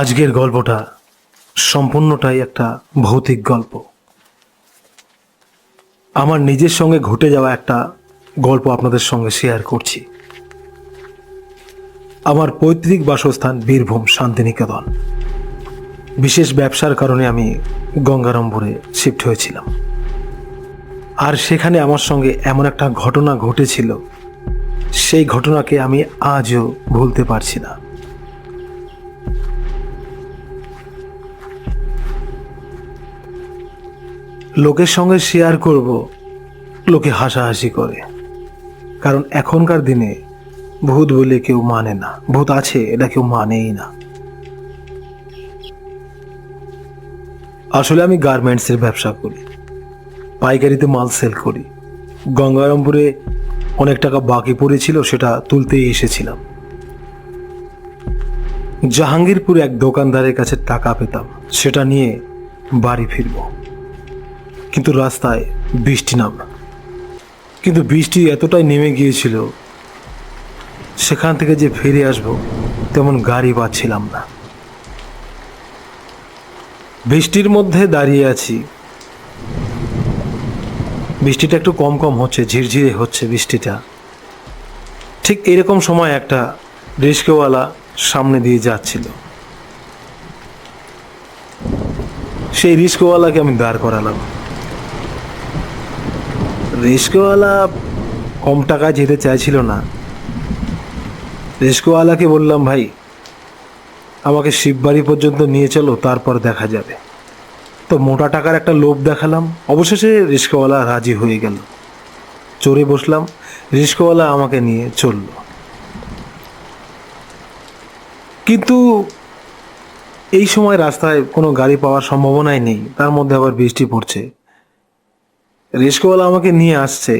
আজকের গল্পটা সম্পূর্ণটাই একটা ভৌতিক গল্প। আমার নিজের সঙ্গে ঘটে যাওয়া একটা গল্প আপনাদের সঙ্গে শেয়ার করছি। আমার পৈতৃক বাসস্থান বীরভূম, শান্তিনিকেতন। বিশেষ ব্যবসার কারণে আমি গঙ্গারামপুরে শিফট হয়েছিলাম। আর সেখানে আমার সঙ্গে এমন একটা ঘটনা ঘটেছিল, সেই ঘটনাকে আমি আজও ভুলতে পারছি না। লোকের সঙ্গে শেয়ার করব। লোকে হাসাহাসি করে। কারণ এখনকার দিনে ভূত বলে কেউ মানে না। ভূত আছে, এটা কেউ মানেই না। আসলে আমি গার্মেন্টসের ব্যবসা করি। পাইকারিতে মাল সেল করি। গঙ্গারামপুরে অনেক টাকা বাকি পড়েছিল, সেটা তুলতেই এসেছিলাম। জাহাঙ্গীরপুরে এক দোকানদারের কাছে টাকা পেতাম। সেটা নিয়ে বাড়ি ফিরবো। কিন্তু রাস্তায় বৃষ্টি নাম কিন্তু বৃষ্টি এতটাই নেমে গিয়েছিল, সেখান থেকে যে ফিরে আসব তেমন গাড়ি পাচ্ছিলাম না। বৃষ্টির মধ্যে দাঁড়িয়ে আছি। বৃষ্টিটা একটু কম কম হচ্ছে, ঝিরঝিরে হচ্ছে বৃষ্টিটা। ঠিক এরকম সময় একটা রিস্কওয়ালা সামনে দিয়ে যাচ্ছিল। সেই রিস্কওয়ালাকে আমি দাঁড় করালাম। রিস্কওয়ালা কম টাকায় যেতে চাইছিল না। রিস্কওয়ালাকে বললাম, ভাই, আমাকে শিববাড়ি পর্যন্ত নিয়ে চলো, তারপর দেখা যাবে। তো মোটা টাকার একটা লোভ দেখালাম। অবশেষে রিস্কওয়ালা রাজি হয়ে গেল। চড়ে বসলাম, রিস্কওয়ালা আমাকে নিয়ে চলল। কিন্তু এই সময় রাস্তায় কোনো গাড়ি পাওয়ার সম্ভাবনাই নেই, তার মধ্যে আবার বৃষ্টি পড়ছে। রিস্কওয়ালা আমাকে নিয়ে আসছে।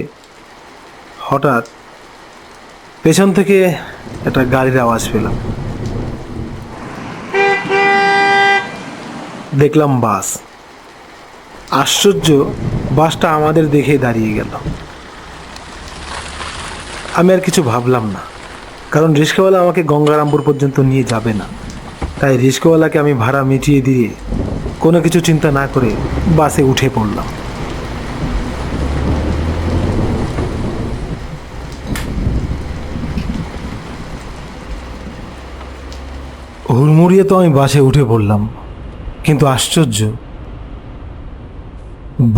হঠাৎ পেছন থেকে একটা গাড়ির আওয়াজ পেলাম। দেখলাম বাস। আশ্চর্য, বাসটা আমাদের দেখে দাঁড়িয়ে গেল। আমি আর কিছু ভাবলাম না, কারণ রিস্কাওয়ালা আমাকে গঙ্গারামপুর পর্যন্ত নিয়ে যাবে না। তাই রিস্কাওয়ালাকে আমি ভাড়া মিটিয়ে দিয়ে কোনো কিছু চিন্তা না করে বাসে উঠে পড়লাম। হুড়মুড়িয়ে তো আমি বাসে উঠে পড়লাম, কিন্তু আশ্চর্য।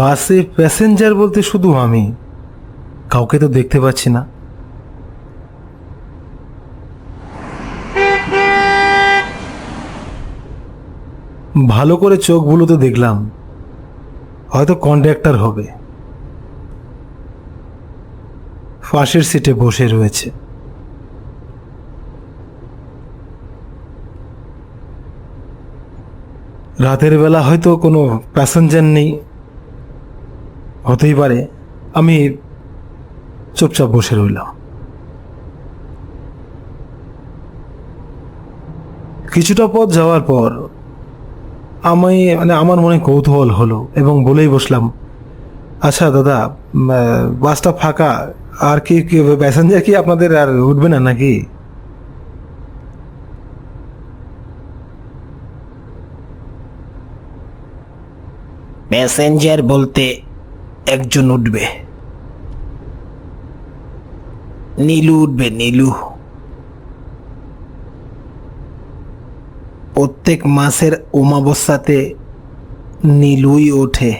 বাসে প্যাসেঞ্জার বলতে শুধু আমি, কাউকে তো দেখতে পাচ্ছি না। ভালো করে চোখ বুলোতে দেখলাম, হয়তো কন্ডাক্টর হবে। পাশের সিটে বসে রয়েছে। রাতের বেলা হয়তো কোনো প্যাসেঞ্জার নেই। হতেই পারে। আমি চুপচাপ বসে রইলাম। কিছুটা পথ যাওয়ার পর আমি মানে আমার মনে কৌতূহল হলো এবং বলেই বসলাম আচ্ছা দাদা বাসটা ফাঁকা, আর কি প্যাসেঞ্জার কি আপনাদের আর উঠবে না নাকি? প্যাসেঞ্জার বলতে একজন উঠবে। নীলু উঠবে, নীলু। প্রত্যেক মাসের অমাবস্যাতে নীলুই ওঠে।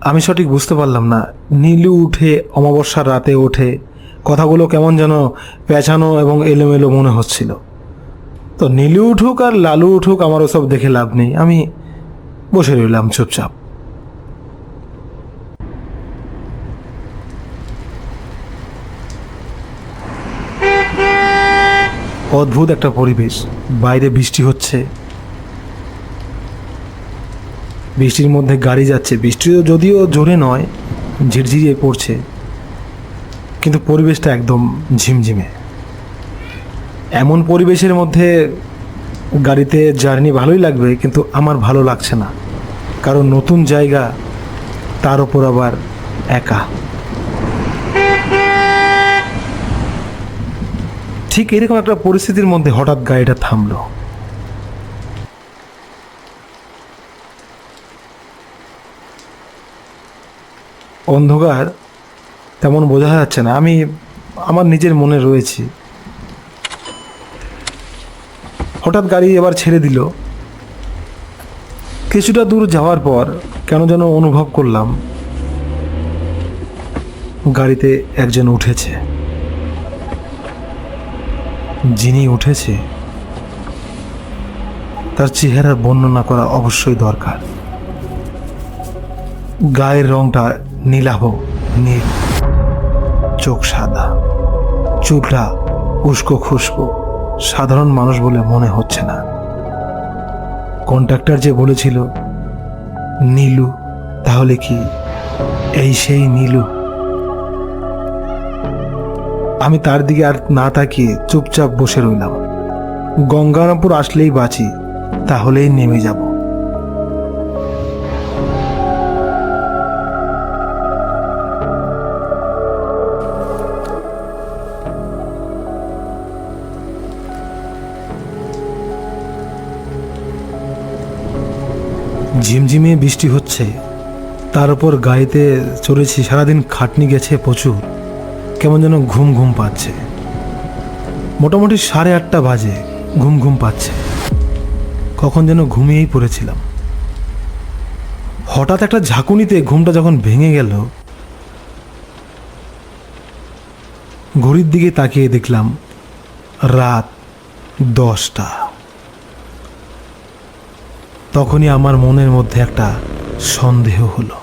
আমি সঠিক বুঝতে পারলাম না। নীলু উঠে, অমাবস্যার রাতে ওঠে। কথাগুলো কেমন যেন পেঁচানো এবং এলোমেলো মনে হচ্ছিল। তো নীলু উঠুক আর লালু উঠুক আমার ওসব দেখে লাভ নেই। আমি বসে রইলাম চুপচাপ। অদ্ভুত একটা পরিবেশ। বাইরে বৃষ্টি হচ্ছে। বৃষ্টির মধ্যে গাড়ি যাচ্ছে। বৃষ্টি যদিও জোরে নয়, ঝিরঝিরিয়ে পড়ছে। কিন্তু পরিবেশটা একদম ঝিমঝিমে। এমন পরিবেশের মধ্যে গাড়িতে জার্নি ভালোই লাগবে, কিন্তু আমার ভালো লাগছে না। কারণ নতুন জায়গা, তার ওপর আবার একা। ঠিক এরকম একটা পরিস্থিতির মধ্যে হঠাৎ গাড়িটা থামলো। অন্ধকার, তেমন বোঝা যাচ্ছে না। আমি, আমার নিজের মনে রয়েছি। হঠাৎ গাড়ি এবার ছেড়ে দিল। কিছুটা দূর যাওয়ার পর কেন যেন অনুভব করলাম, গাড়িতে একজন উঠেছে। যিনি উঠেছে, তার চেহারার বর্ণনা করা অবশ্যই দরকার। গায়ের রংটা নীলাভ, নীল, চোখ সাদা, চুলটা উস্কো খুস্কো। সাধারণ মানুষ বলে মনে হচ্ছে না। কন্ট্রাক্টর যে বলেছিল, নীলু, তাহলে কি এই সেই নীলু? আমি তার দিকে আর না তাকিয়ে চুপচাপ বসে রইলাম। গঙ্গারামপুর আসলেই বাঁচি, তাহলেই নেমে যাব। ঝিমঝিমিয়ে বৃষ্টি হচ্ছে। তার উপর গাড়িতে চড়েছি, সারাদিন খাটনি গেছে প্রচুর। কেমন যেন ঘুম ঘুম পাচ্ছে। মোটামুটি সাড়ে আটটা বাজে, ঘুম ঘুম পাচ্ছে। কখন যেন ঘুমিয়েই পড়েছিলাম। হঠাৎ একটা ঝাঁকুনিতে ঘুমটা যখন ভেঙে গেল, ঘড়ির দিকে তাকিয়ে দেখলাম, রাত দশটা। তখনই আমার মনের মধ্যে একটা সন্দেহ হলো।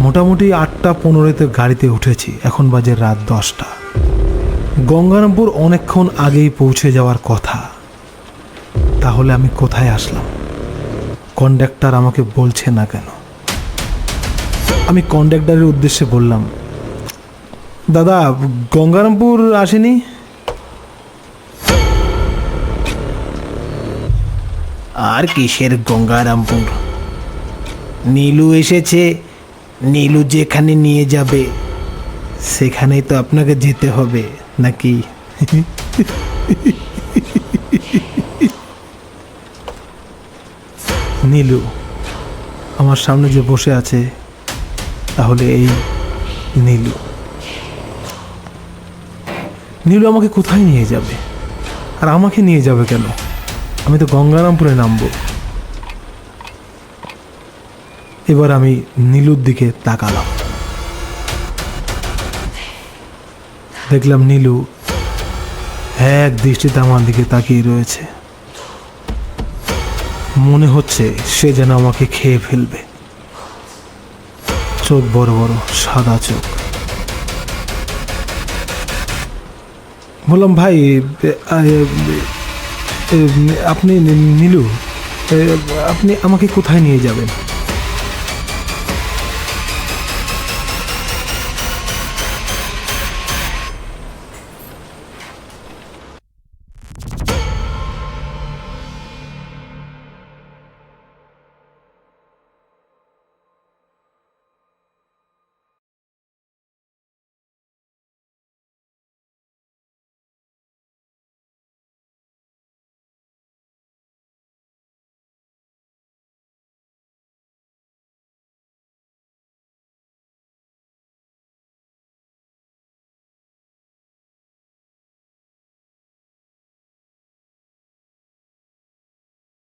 মোটামুটি আটটা পনেরোতে গাড়িতে উঠেছি, এখন বাজে রাত দশটা। গঙ্গারামপুর অনেকক্ষণ আগেই পৌঁছে যাওয়ার কথা। তাহলে আমি কোথায় আসলাম? কন্ডাক্টর আমাকে বলছে না কেন? আমি কন্ডাক্টরের উদ্দেশ্যে বললাম, দাদা, গঙ্গারামপুর আসেনি? আর কিসের গঙ্গারামপুর? নীলু এসেছে। নীলু যেখানে নিয়ে যাবে সেখানেই তো আপনাকে যেতে হবে, নাকি? নীলু, আমার সামনে যে বসে আছে, তাহলে এই নীলু। নীলু আমাকে কোথায় নিয়ে যাবে? আর আমাকে নিয়ে যাবে কেন? আমি তো গঙ্গারামপুরে নামবো। এবার আমি নীলুর দিকে তাকালাম। দেখলাম নীলু এক দৃষ্টিতে আমার দিকে তাকিয়ে রয়েছে। মনে হচ্ছে সে যেন আমাকে খেয়ে ফেলবে। চোখ বড় বড়, সাদা চোখ। বললাম, ভাই আপনি নীলু আপনি আমাকে কোথায় নিয়ে যাবেন?